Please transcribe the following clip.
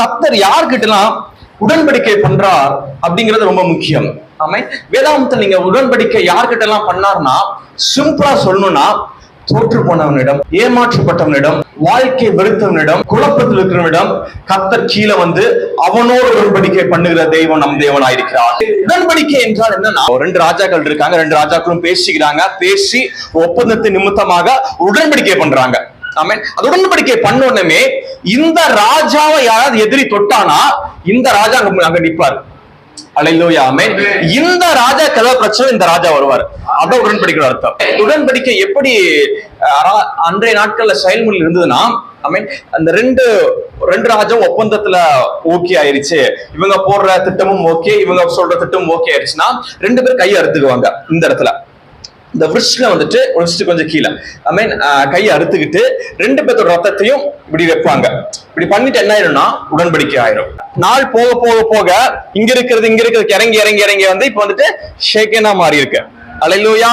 கத்தர் யார்கிட்டலாம் உடன்படிக்கை பண்றார் அப்படிங்கிறது ரொம்ப முக்கியம். ஆமை வேதாந்தத்தில் நீங்க உடன்படிக்கை யார்கிட்ட எல்லாம் பண்ணார்னா சிம்பிளா சொல்லணும்னா தோற்று போனவனிடம் ஏமாற்றப்பட்டவனிடம் வாழ்க்கை வெறுத்தவனிடம் குழப்பத்தில் இருக்கிறவனிடம் கத்தர் கீழே வந்து அவனோடு உடன்படிக்கை பண்ணுகிற தெய்வம் நம் தேவனாயிருக்கிறார். உடன்படிக்கை என்றால் என்னன்னா ரெண்டு ராஜாக்கள் இருக்காங்க ரெண்டு ராஜாக்களும் பேசிக்கிறாங்க பேசி ஒப்பந்தத்தின் நிமித்தமாக உடன்படிக்கை பண்றாங்க. ஆமேன். அது உடன்படிக்கை பண்ண உடனே இந்த ராஜாவை யாராவது எதிரி தொட்டானா? இந்த ராஜா அங்க நிற்பார். அலையிலோயாமே இந்த ராஜா கதவ பிரச்சனை இந்த ராஜா வருவார். அதான் உடன்படிக்கை அர்த்தம். உடன்படிக்கை எப்படி அன்றைய நாட்கள்ல செயல்முறையில் இருந்ததுன்னா ஐ மீன் அந்த ரெண்டு ரெண்டு ராஜாவும் ஒப்பந்தத்துல ஓகே ஆயிருச்சு. இவங்க போடுற திட்டமும் ஓகே இவங்க சொல்ற திட்டமும் ஓகே ஆயிருச்சுன்னா ரெண்டு பேரும் கையை அறுத்துக்குவாங்க இந்த இடத்துல. இந்த விருஷ்ல வந்துட்டு விருஷ்டு கொஞ்சம் கீழே. ஐ மீன் கையை அறுத்துக்கிட்டு ரெண்டு பேர்த்தோட ரத்தத்தையும் இப்படி வைப்பாங்க. இப்படி பண்ணிட்டு என்ன ஆயிரும்னா உடன்படிக்கை ஆயிரும். நாள் போக போக போக இங்க இருக்கிறது இங்க இருக்கிறதுக்கு இறங்கி இறங்கி இறங்கி வந்து இப்ப வந்துட்டு ஷேக்கனா மாறி இருக்கு அலையிலூயா